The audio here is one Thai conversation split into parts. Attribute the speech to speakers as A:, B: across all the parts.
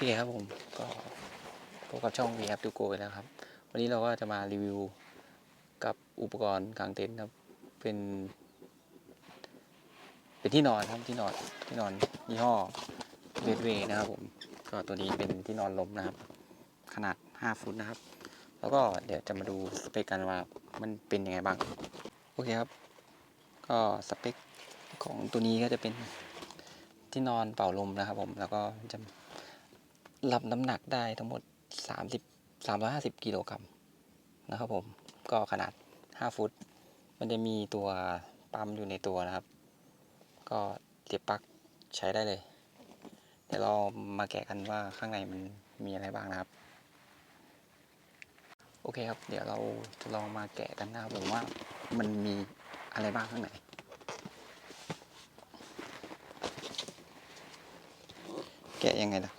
A: เคครับผมก็พบกับช่อง v ี to go แล้วครับ วันนี้เราก็จะมารีวิวกับอุปกรณ์กางเต็นท์ครับ เป็น เป็นที่นอนครับที่นอนที่นอนยี่ห้อเวดเวนะครับผม ก็ตัวนี้เป็นที่นอนลมนะครับ ขนาด 5 ฟุตนะครับ แล้วก็เดี๋ยวจะมาดูสเปคกันว่ามันเป็นยังไงบ้าง โอเคครับ ก็สเปคของตัวนี้ก็จะเป็นที่นอนเป่าลมนะครับผมแล้วก็จะ รับน้ำหนักได้ทั้งหมด 30 350 กิโลกรัมนะครับผม ก็ขนาด 5 ฟุต มันจะมีตัวปั๊มอยู่ในตัวนะครับ ก็เสียบปลั๊กใช้ได้เลย เดี๋ยวเรามาแกะกันว่าข้างในมันมีอะไรบ้างนะครับ โอเคครับ เดี๋ยวเราจะลองมาแกะกันนะครับผมว่ามันมีอะไรบ้างข้างในแกะยังไงล่ะ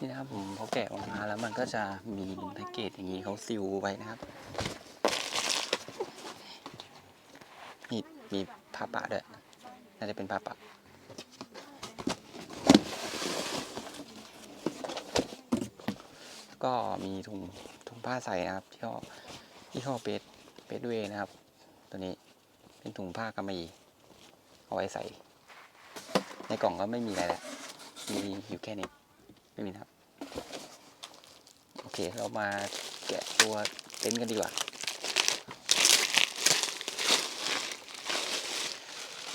A: นี่นะครับผมเขาแกะออกมาแล้วมันก็จะมีแพ็กเกจอย่างนี้เขาซิลไว้นะครับนี่มีผ้าปะด้วยน่าจะเป็นผ้าปะก็มีถุงถุงผ้าใส่นะครับที่ห้อที่ห้อเปดเปดเวนะครับ ตัวนี้เป็นถุงผ้ากำมะหยี่เอาไว้ใส่ ในกล่องก็ไม่มีอะไรแหละมีอยู่แค่นี้ไม่มีนะครับ เคเรามาแกะตัวเต็นท์กันดีกว่า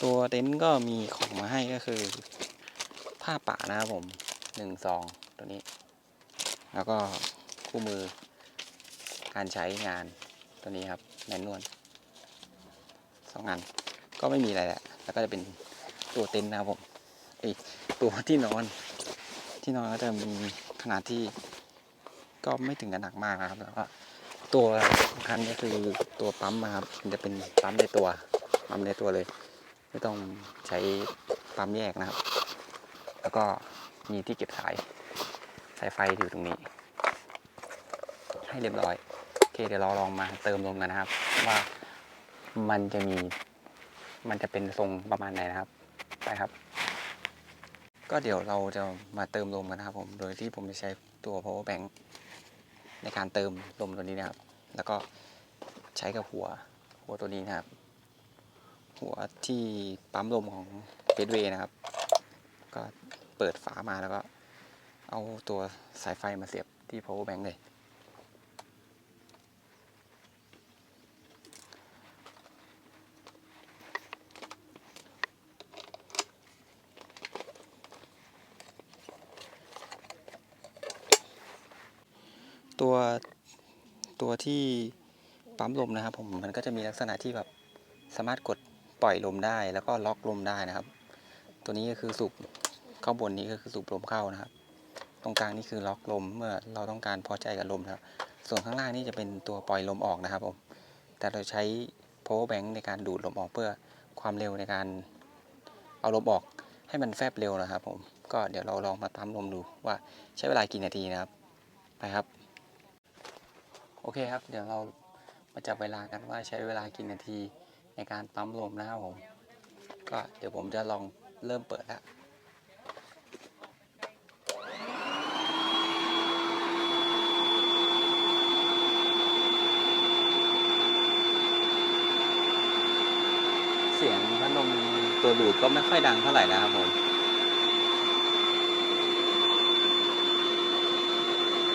A: ตัวเต็นท์ก็มีของมาให้ก็คือ ผ้าป่านะครับผมหนึ่งซองตัวนี้ แล้วก็คู่มือการใช้งานตัวนี้ครับแมนนวลสองอันก็ไม่มีอะไรแหละ แล้วก็จะเป็นตัวเต็นท์นะครับผมเอ้ยตัวที่นอน ที่นอนก็จะมีขนาดที่ ก็ไม่ถึงกับหนักมากนะครับแล้วก็ตัวสำคัญก็คือตัวปั๊มนะครับมันจะเป็นปั๊มในตัวปั๊มในตัวเลย ไม่ต้องใช้ปั๊มแยกนะครับ แล้วก็มีที่เก็บสายสายไฟอยู่ตรงนี้ ให้เรียบร้อยโอเคเดี๋ยวเราลองมาเติมลมกันนะครับ ว่ามันจะมีมันจะเป็นทรงประมาณไหนนะครับไปครับ ก็เดี๋ยวเราจะมาเติมลมกันนะครับผมโดยที่ผมจะใช้ตัว power bank ในการเติมลมตัวนี้นะครับ แล้วก็ใช้กับหัวหัวตัวนี้นะครับ หัวที่ปั๊มลมของเฟสเวย์นะครับ ก็เปิดฝามาแล้วก็เอาตัวสายไฟมาเสียบที่ power bank เลย ตัวตัวที่ปั๊มลมนะครับผมมันก็จะมีลักษณะที่แบบสามารถกดปล่อยลมได้ แล้วก็ล็อกลมได้นะครับ ตัวนี้ก็คือสูบข้างบนนี้ก็คือสูบลมเข้านะครับ ตรงกลางนี่คือล็อกลมเมื่อเราต้องการพอใจกับลมนะครับ ส่วนข้างล่างนี่จะเป็นตัวปล่อยลมออกนะครับผมแต่เราใช้ power bank ในการดูดลมออกเพื่อความเร็วในการเอาลมออกให้มันแฟบเร็วนะครับผมก็เดี๋ยวเราลองมาปั๊มลมดูว่าใช้เวลากี่นาทีนะครับ ไปครับ โอเคครับ เดี๋ยวเรามาจับเวลากันว่าใช้เวลากี่นาทีในการปั๊มลมนะครับผม ก็เดี๋ยวผมจะลองเริ่มเปิดล้วเสียงพัดลมตัวดูดก็ไม่ค่อยดังเท่าไหร่นะครับผม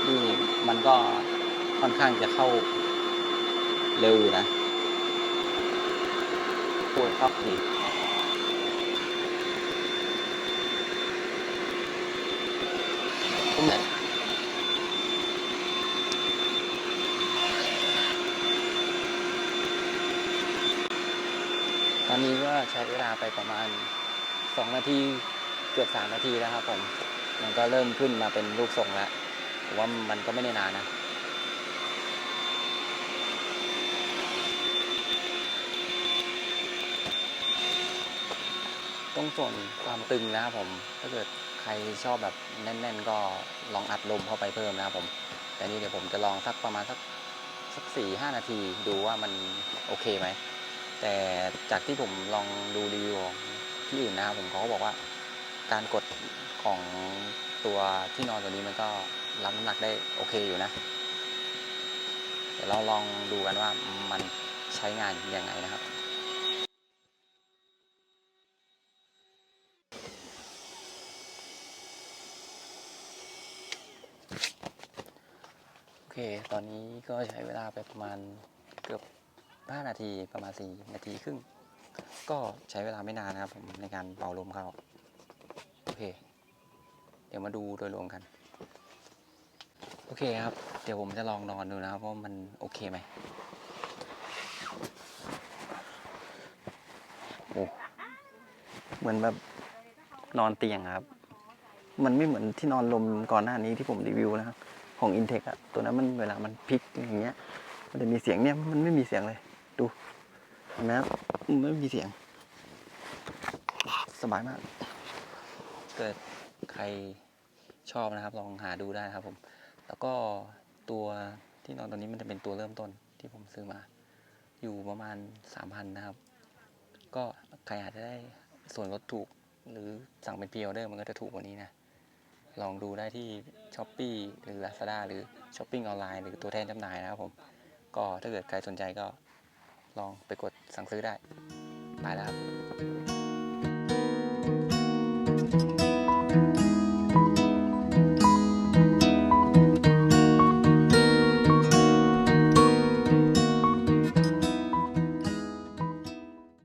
A: นี่มันก็ ค่อนข้างจะเข้าเร็วนะปวดเข้าทีตรงไหนตอนนี้ก็ใช้เวลาไปประมาณ 2 นาทีเกือบ 3 นาทีแล้วครับผม มันก็เริ่มขึ้นมาเป็นรูปทรงแล้วผมว่ามันก็ไม่ได้นานนะ ตรงส่วนความตึงนะครับผม ถ้าเกิดใครชอบแบบแน่น ๆ ก็ลองอัดลมเข้าไปเพิ่มนะครับผม แต่นี่เดี๋ยวผมจะลองสักประมาณสักสักสี่ห้านาทีดูว่ามันโอเคไหม แต่จากที่ผมลองดูรีวิวที่อื่นนะครับผมเขาก็บอกว่า การกดของตัวที่นอนตัวนี้มันก็รับน้ำหนักได้โอเคอยู่นะ เดี๋ยวเราลองดูกันว่ามันใช้งานยังไงนะครับ เค ตอนนี้ก็ใช้เวลาไปประมาณเกือบ 5 นาที ประมาณ 4 นาทีครึ่ง ก็ใช้เวลาไม่นานนะครับผมในการเป่าลมเข้า โอเค เดี๋ยวมาดูโดยรวมกัน โอเคครับ เดี๋ยวผมจะลองนอนดูนะครับว่ามันโอเคไหมโอ้เหมือนแบบนอนเตียงครับ มันไม่เหมือนที่นอนลมก่อนหน้านี้ที่ผมรีวิวนะครับ ของ Intech อะตัวนั้นมันเวลามันพลิกอย่างเงี้ย มันจะมีเสียงเนี่ยมันไม่มีเสียงเลย ดูเห็นไหมครับมันไม่มีเสียง สบายมากเกิดใครชอบนะครับ ลองหาดูได้ครับผม แล้วก็ตัวที่นอนตัวนี้มันจะเป็นตัวเริ่มต้นที่ผมซื้อมา อยู่ประมาณสามพันนะครับ ก็ใครอาจจะได้ส่วนลดถูกหรือสั่งเป็นพ r ออเดอร์มันก็จะถูกกว่านี้นะ ลองดูได้ที่ช้อป e e หรือ Lazada หรือช้อปปิ้งออนไลน์หรือตัวแทนจำหน่ายนะครับผม ก็ถ้าเกิดใครสนใจก็ลองไปกดสั่งซื้อได้ ไปแล้วครับ